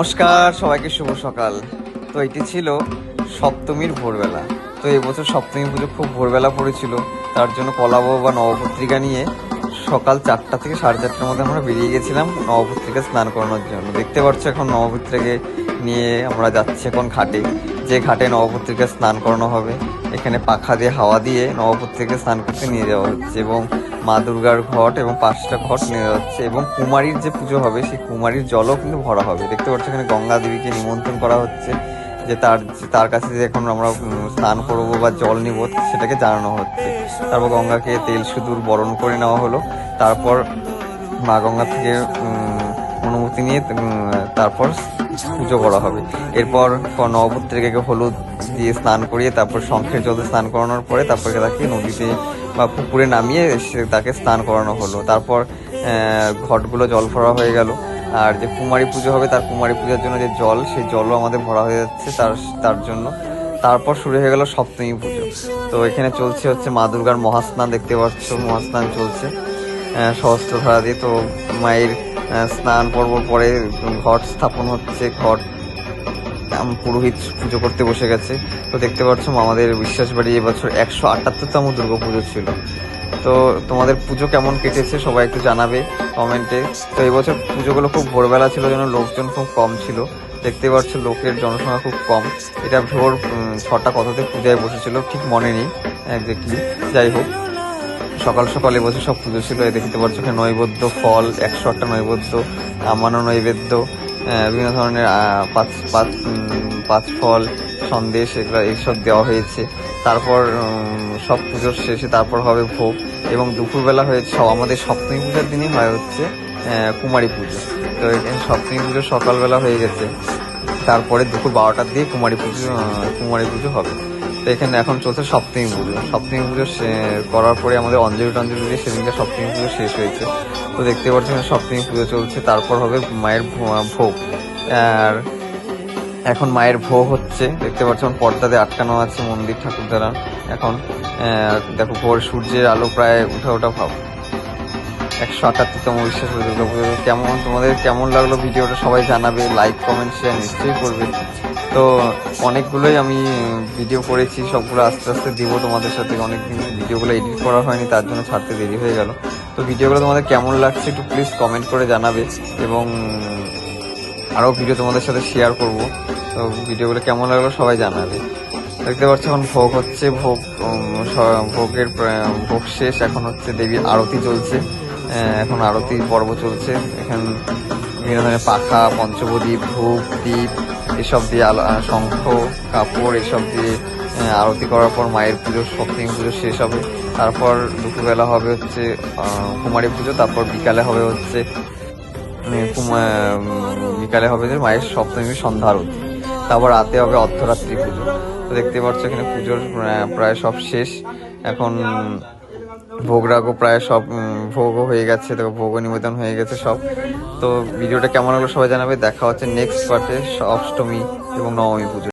নমস্কার, সবাইকে শুভ সকাল। তো এটি ছিল সপ্তমীর ভোরবেলা। তো এবছর সপ্তমী পুজো খুব ভোরবেলা পড়েছিল। তার জন্য কলাব বা নবপত্রিকা নিয়ে সকাল চারটা থেকে সাড়ে চারটার মধ্যে আমরা বেরিয়ে গেছিলাম নবপত্রিকা স্নান করানোর জন্য। দেখতে পাচ্ছ এখন নবপত্রিকে নিয়ে আমরা যাচ্ছি এখন ঘাটে। যে ঘাটে নবপত্রিকা স্নান করানো হবে। এখানে পাখা দিয়ে হাওয়া দিয়ে নবপুর থেকে স্নান করতে নিয়ে যাওয়া হচ্ছে এবং মা দুর্গার ঘট এবং পাঁচটা ঘট নিয়ে যাওয়া হচ্ছে এবং কুমারীর যে পুজো হবে, সেই কুমারীর জলও কিন্তু ভরা হবে। দেখতে পাচ্ছ এখানে গঙ্গা দেবীকে নিমন্ত্রণ করা হচ্ছে যে তার তার কাছে যে এখন আমরা স্নান করব বা জল নিব সেটাকে জানানো হচ্ছে। তারপর গঙ্গাকে তেল সুদূর বরণ করে নেওয়া হলো। তারপর মা গঙ্গা থেকে অনুমতি নিয়ে তারপর পুজো করা হবে। এরপর নবপত্রিকাকে হলুদ দিয়ে স্নান করিয়ে তারপর শঙ্খের জলে স্নান করানোর পরে তারপর তাকে নদীতে বা পুকুরে নামিয়ে সে- তাকে স্নান করানো হলো। তারপর ঘটগুলো জল ভরা হয়ে গেল। আর যে কুমারী পুজো হবে তার কুমারী পূজার জন্য যে জল সেই জলও আমাদের ভরা হয়ে যাচ্ছে তার তার জন্য। তারপর শুরু হয়ে গেল সপ্তমী পুজো। তো এখানে চলছে হচ্ছে মা দুর্গার মহাস্নান দেখতে পাচ্ছ মহাস্নান চলছে আহ, সহস্রধারা দিয়ে। তো মায়ের স্নান পর্ব পরে ঘট স্থাপন হচ্ছে, ঘট পুরোহিত পুজো করতে বসে গেছে। তো দেখতে পাচ্ছ আমাদের বিশ্বাস বাড়ি এবছর একশো আটাত্তরতম দুর্গা পুজো ছিল। তো তোমাদের পুজো কেমন কেটেছে সবাই একটু জানাবে কমেন্টে। তো এবছর পুজোগুলো খুব ভোরবেলা ছিল, যেন লোকজন খুব কম ছিল। দেখতে পাচ্ছ লোকের জনসংখ্যা খুব কম। এটা ভোর ছটা কততে পূজায় বসেছিল, ঠিক মনে নেই একজাক্টলি যাই হোক। সকাল সকাল এবছর সব পুজো ছিল এই দেখতে পাচ্ছ এখানে নৈবেদ্য, ফল, একশো আটটা নৈবেদ্য আমানো নৈবেদ্য বিভিন্ন ধরনের পাঁচ পাঁচ পাঁচ ফল, সন্দেশ এগুলো এইসব দেওয়া হয়েছে। তারপর সব পুজোর শেষে তারপর হবে ভোগ এবং দুপুরবেলা হয়েছে আমাদের সপ্তমী পূজার দিনই হয় হচ্ছে কুমারী পুজো। তো এখানে সপ্তমী পুজো সকালবেলা হয়ে গেছে। তারপরে দুপুর বারোটার দিয়ে কুমারী পুজো কুমারী পুজো হবে। তো এখানে এখন চলছে সপ্তমী পুজো। সপ্তমী পুজো করার পরে আমাদের অঞ্জলি টঞ্জলি দিয়ে সেদিনকে সপ্তমী পুজো শেষ হয়েছে। তো দেখতে পাচ্ছেন সপ্তমী পুজো চলছে। তারপর হবে মায়ের ভোগ। আর এখন মায়ের ভোগ হচ্ছে। দেখতে পাচ্ছেন পর্দাতে আটকানো আছে মন্দির ঠাকুর দ্বারা এখন দেখো ভোর সূর্যের আলো প্রায় উঠা ওঠা ভাব একশো আটাত্তরতম বিশ্বাস করে দুর্গা পুজো কেমন তোমাদের কেমন লাগল ভিডিওটা সবাই জানাবে লাইক কমেন্ট শেয়ার নিশ্চয়ই করবে। তো অনেকগুলোই আমি ভিডিও করেছি, সবগুলো আস্তে আস্তে দিব তোমাদের সাথে। অনেকদিন ভিডিওগুলো এডিট করা হয়নি, তার জন্য ছাড়তে দেরি হয়ে গেল। তো ভিডিওগুলো তোমাদের কেমন লাগছে একটু প্লিজ কমেন্ট করে জানাবে এবং আরও ভিডিও তোমাদের সাথে শেয়ার করব। তো ভিডিওগুলো কেমন লাগল সবাই জানাবে। দেখতে পাচ্ছ এখন ভোগ হচ্ছে, ভোগ ভোগের ভোগ শেষ, এখন হচ্ছে দেবীর আরতি চলছে। এখন আরতি পর্ব চলছে। এখানে বিভিন্ন ধরনের পাখা পঞ্চবদ্বীপ ধূপ দ্বীপ এসব দিয়ে আলো শঙ্খ কাপড় এসব দিয়ে আরতি করার পর মায়ের পুজো সপ্তমী পুজো শেষ হবে। তারপর দুপুরবেলা হবে হচ্ছে কুমারী পুজো তারপর বিকালে হবে হচ্ছে উম, বিকালে হবে যে মায়ের সপ্তমী সন্ধ্যা আরতি। তারপর রাতে হবে অর্ধরাত্রি পুজো। তো দেখতে পাচ্ছ এখানে পুজোর প্রায় সব শেষ। এখন ভোগ রাগও প্রায় সব ভোগও হয়ে গেছে তো ভোগ নিবেদন হয়ে গেছে সব। তো ভিডিওটা কেমন হলো সবাই জানাবে। দেখা হচ্ছে নেক্সট পার্টে অষ্টমী এবং নবমী পুজো।